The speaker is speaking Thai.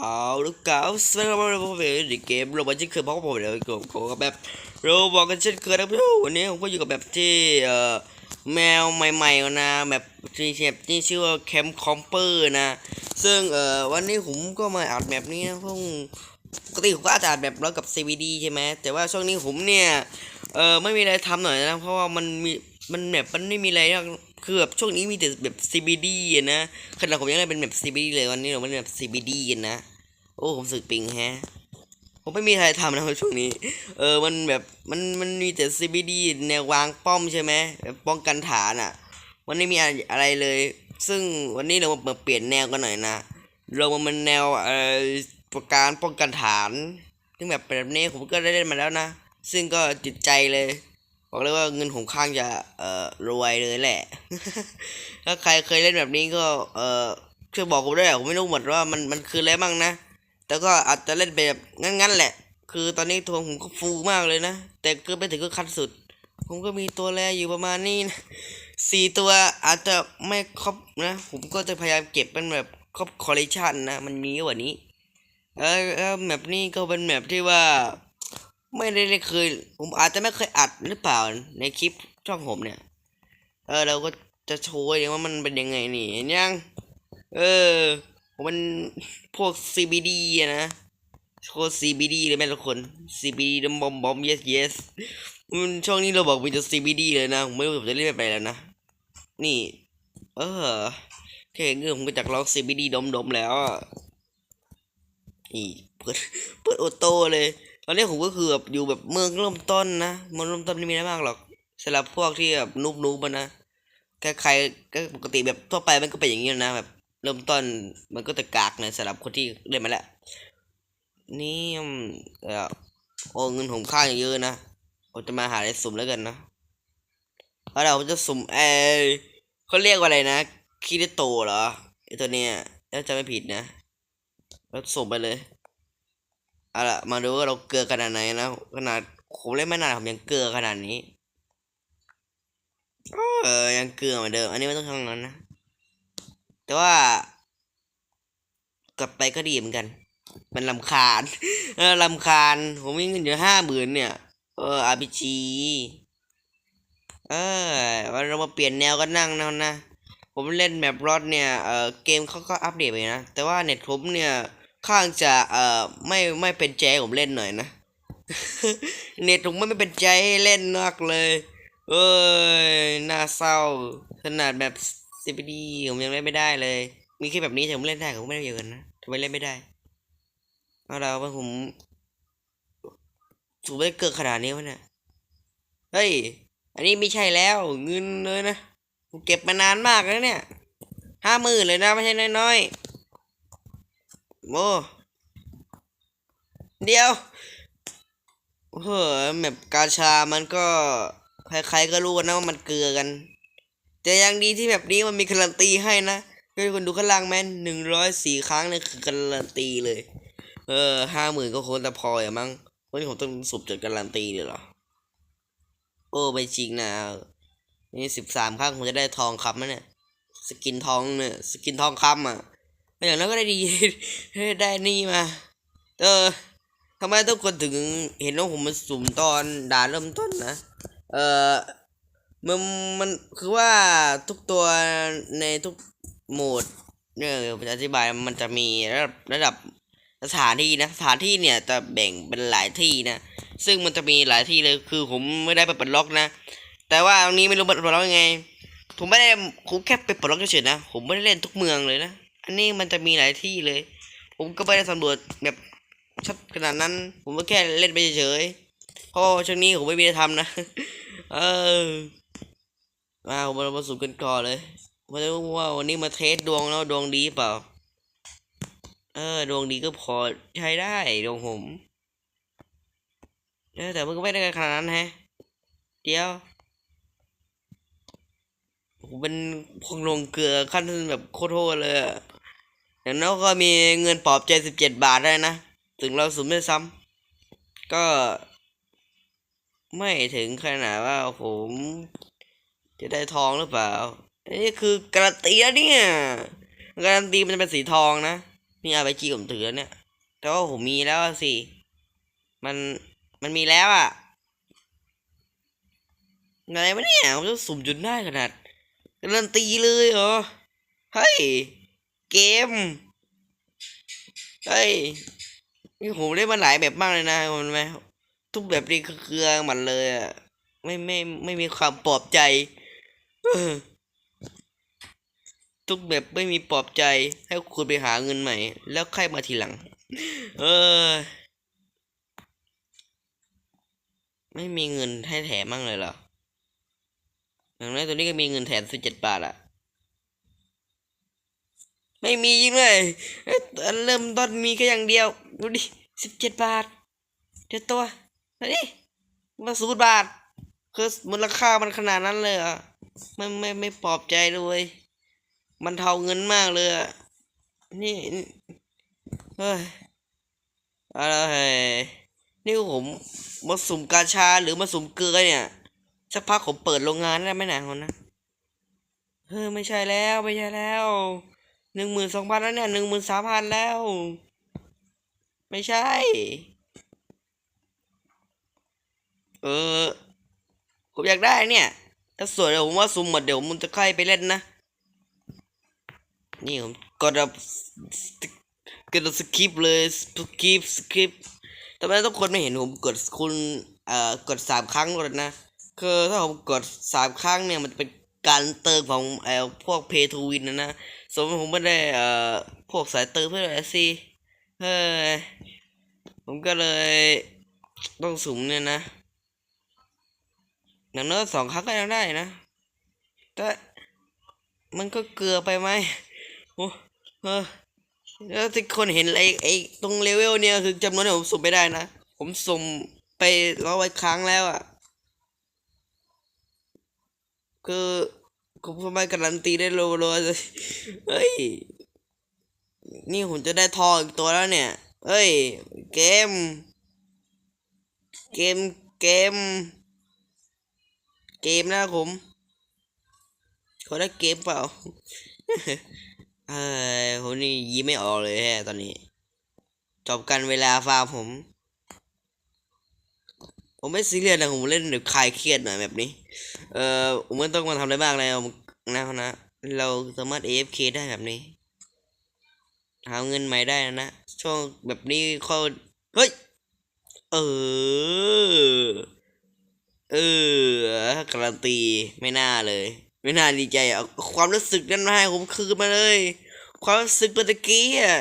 เอาลูกเก๋าสวัสดีครับผมในเกมโรบอทเช่นเคยเพราะว่าผมเดี๋ยวผมขอกับแบบโรบอทกันเช่นเคยนะครับวันนี้ผมก็อยู่กับแบบที่เอ่อแมวใหม่ๆนะแบบที่แบบที่ชื่อว่าแคมป์คอมเปอร์นะ ซึ่งเอ่อวันนี้ผมก็มาอัดแบบนี้นะเพราะปกติผมก็อาจจะอัดแบบแล้วกับ CVD ใช่ไหมแต่ว่าช่วงนี้ผมเนี่ยเออไม่มีอะไรทำหน่อยนะเพราะว่ามันมีมันแบบมันไม่มีอะไรหรอก คือแบบช่วงนี้มีแต่แบบ CBD อะนะขนาดผมยังได้เป็นแบบ CBD เลยวันนี้เราไม่ได้แบบ CBD กันนะ โอ้ผมสึกปิงแฮะ ผมไม่มีอะไรทำนะครับช่วงนี้ เออมันแบบมันมันมีแต่ CBD แนววางป้อมใช่ไหมแบบป้องกันฐานอะ มันไม่มีอะไรเลย ซึ่งวันนี้เรามาเปลี่ยนแนวกันหน่อยนะ เรามามันแนวเอ่อประการป้องกันฐาน ซึ่งแบบแบบนี้ผมก็ได้เล่นมาแล้วนะ ซึ่งก็จิตใจเลย บอกเลยว่าเงินของข้างจะเอ่อรวยเลยแหละ ถ้าใครเคยเล่นแบบนี้ก็เอ่อช่วยบอกผมด้วยอผมไม่รู้หมดว่ามันมันคืออะไรบ้างนะแต่ก็อาจจะเล่นไปแบบงั้นๆแหละ คือตอนนี้ทวงผมก็ฟูมากเลยนะ แต่ก็ไปถึงก็คัดสุด ผมก็มีตัวแรอยู่ประมาณนี้นะสี่ตัวอาจจะไม่ครบนะ ผมก็จะพยายามเก็บเป็นแบบครบคอลเลคชันนะ มันมีกว่านี้เออแมปนี้ก็เป็นแมปที่ว่า ไม่ได้เคย ผมอาจจะไม่เคยอัดหรือเปล่าในคลิปช่องผมเนี่ย เออเราก็จะโชว์เองว่ามันเป็นยังไงนี่เห็นยัง เออมันพวก CBD อะนะโคตร CBD เลยแม่ทุกคน CBD ดมบอมบอม yes yes มันช่วงนี้เราบอกมีแต่ CBD เลยนะผมไม่รู้ผมจะเรียกไปแล้วนะ นี่ เออแค่เงื่อนผมก็จากร้อง CBD ดมดมแล้วอะนี่เปิดเปิดออโต้เลย ตอนนี้ผมก็คือแบบอยู่แบบเมืองเริ่มต้นนะเมืองเริ่มต้นไม่มีอะไรมากหรอกสำหรับพวกที่แบบนุบนุบมันนะใครก็ปกติแบบทั่วไปมันก็เป็นอย่างนี้นะแบบ เริ่มต้นมันก็จะกากนะสำหรับคนที่เล่นมาแล้วนี่อืมเออโอ้เงินผมค่างเยอะนะผมจะมาหาอะไรสุ่มแล้วกันนะแล้วเราจะสุ่มเออเขาเรียกว่าอะไรนะคิริโตเหรอไอตัวเนี้ยถ้าจะไม่ผิดนะแล้วสุ่มไปเลย เอาละมาดูว่าเราเกลือขนาดไหนนะ ขนาดผมเล่นไม่นานผมยังเกลือขนาดนี้เออยังเกลือเหมือนเดิม อันนี้ไม่ต้องทำงานนะ แต่ว่ากลับไปก็ดีเหมือนกัน มันลำคาญเออลำคาญ ผมมีเงินอยู่ห้าหมื่นเนี่ย เอออาร์พีจีเออเรามาเปลี่ยนแนวกันนั่งนะนะ ผมเล่นแบบรอดเนี่ย เออเกมเขาก็อัปเดตไปนะ แต่ว่าเน็ตผมเนี่ย ข้างจะเอ่อไม่ไม่เป็นใจผมเล่นหน่อยนะ เน็ตผมไม่เป็นใจให้เล่นนักเลยเอ้ยน่าเศร้าขนาดแบบ CPD ผมยังเล่นไม่ได้เลย มีแค่แบบนี้แต่ผมเล่นได้ผมไม่ได้เยอะนะทำไมเล่นไม่ได้เอาเราว่าผมถูกไม่เกินขนาดนี้วะเนี่ยเฮ้ยอันนี้ไม่ใช่แล้วเงินเลยนะผมเก็บมานานมากแล้วเนี่ยห้าหมื่นเลยนะไม่ใช่น้อยๆ โอ้เดียวเฮ้ยแบบกาชามันก็ใครๆก็รู้กันนะว่ามันเกลือกัน แต่ยังดีที่แบบนี้มันมีการันตีให้นะให้คนดูข้างล่างแม่นหนึ่งร้อยสี่ครั้งนี่คือการันตีเลย เออห้าหมื่นก็คงจะพออย่ามั้งวันนี้ผมต้องสุบจดการันตีเลยเหรอ โอ้ไม่จริงนะ นี่สิบสามครั้งผมจะได้ทองคำนะเนี่ย สกินทองเนี่ย สกินทองคำอะ อย่างนั้นก็ได้ดีได้นี่มา เออทำไมทุกคนถึงเห็นว่าผมมันสุ่มตอนด่าเริ่มต้นนะ เออมันมันคือว่าทุกตัวในทุกโหมดเนี่ยผมจะอธิบายมันจะมีระดับระดับสถานที่นะสถานที่เนี่ยจะแบ่งเป็นหลายที่นะ ซึ่งมันจะมีหลายที่เลยคือผมไม่ได้ไปปลดล็อกนะ แต่ว่าตรงนี้ไม่รู้ปลดล็อกยังไง ผมไม่ได้ผมแค่ไปปลดล็อกเฉยๆนะ ผมไม่ได้เล่นทุกเมืองเลยนะ อันนี้มันจะมีหลายที่เลย ผมก็ไม่ได้สำรวจแบบชัดขนาดนั้น ผมก็แค่เล่นไปเฉยๆเพราะช่วงนี้ผมไม่มีอะไรทำนะ เออ มาผมมามาสุ่มกันก่อนเลยมาดูว่าวันนี้มาเทสดวงแล้วดวงดีเปล่า เออ ดวงดีก็พอใช้ได้ดวงผมเออแต่มันก็ไม่ได้ขนาดนั้นฮะ เดี๋ยวผมเป็นพวกลงเกลือขั้นแบบโคตรโหดเลยอะ อย่างน้อยก็มีเงินปลอบใจสิบเจ็ดบาทได้นะ ถึงเราสุ่มไม่ซ้ำก็ ไม่ถึงขนาดว่าผมจะได้ทองหรือเปล่าอันนี้คือการันตีแล้วเนี่ยการันตีมันจะเป็นสีทองนะนี่อาไปจีผมถือเนี่ย แต่ว่าผมมีแล้วสิ มันมันมีแล้วอะอะไรวะเนี่ยผมจะสุ่มจนได้ขนาดการันตีเลยเหรอเฮ้ย เกม เฮ้ยนี่ผมเล่นมาหลายแบบมากเลยนะมันไหมทุกแบบนี่คือเครื่องมันเลยอะไม่ไม่ไม่มีความปลอบใจทุกแบบไม่มีปลอบใจ ให้คุณไปหาเงินใหม่ แล้วค่อยมาทีหลัง เออ ไม่มีเงินให้แถมมั่งเลยเหรออย่างน้อยตัวนี้ก็มีเงินแถมสิบเจ็ดบาทอะ ไม่มีจริงเลยเริ่มต้นมีแค่อย่างเดียว ดูดิสิบเจ็ดบาทเดี๋ยวตัวนี่มาสูตรบาท คือมูลค่ามันขนาดนั้นเลยอะไม่ไม่ไม่ปลอบใจเลย มันเท่าเงินมากเลยอะนี่ เฮ้ยอะไรนี่ผมมาสุ่มกาชาหรือมาสุ่มเกลือเนี่ยสักพักผมเปิดโรงงานได้ไหมนะคนนะเฮ้ยไม่ใช่แล้วไม่ใช่แล้ว หนึ่งหมื่นสองพันแล้วเนี่ยหนึ่งหมื่นสามพันแล้ว ไม่ใช่ เออ ผมอยากได้เนี่ย ถ้าสวยเดี๋ยวผมว่าสุ่มหมดเดี๋ยวมันจะค่อยไปเล่นนะ นี่ผมกดแบบกดสกิปเลยสกิปสกิปแต่ไม่ต้องคนไม่เห็นผมกดคุณเอ่อกดสามครั้งเลยนะ คือถ้าผมกดสามครั้งเนี่ยมันเป็นการเติมของเอ่อพวกเพย์ทูวินนะนะ มมติผมไม่ได้เอ่อพวกสายติมเพื่ออะไรสิเฮ้ยผมก็เลยต้องสุ่มเนี่ยนะอย่างน้อสองครั้งก็ยังได้นะ แต่มันก็เกลือไปไหมโอ้เออแล้วที่คนเห็นไอ้ไอ้ตรงเลเวลเนี่ยคือจำนวนที่ผมสุ่มไปได้นะ ผมสุ่มไปร้อยครั้งแล้วอะ่ะ คือ ผมทำไมการันตีได้โลโลเลยเฮ้ย นี่ผมจะได้ทองอีกตัวแล้วเนี่ย เฮ้ย เกม เกม เกม เกมนะผมขอได้เกมเปล่าเฮ้ยผมนี่ยิ้มไม่ออกเลยแฮะตอนนี้ จบกันเวลาฟาร์มผม ผมไม่ซีเรียสนะผมเล่นแบบคลายเครียดหน่อยแบบนี้ เอ่อผมไม่ต้องมาทำอะไรมากแล้วนะนะเราสามารถ AFK ได้แบบนี้หาเงินใหม่ได้นะนะช่วงแบบนี้เขาเฮ้ยเออเออการันตีไม่น่าเลย ไม่น่าดีใจเอาความรู้สึกนั้นมาให้ผมคืนมาเลย ความรู้สึกเมื่อตะกี้อะ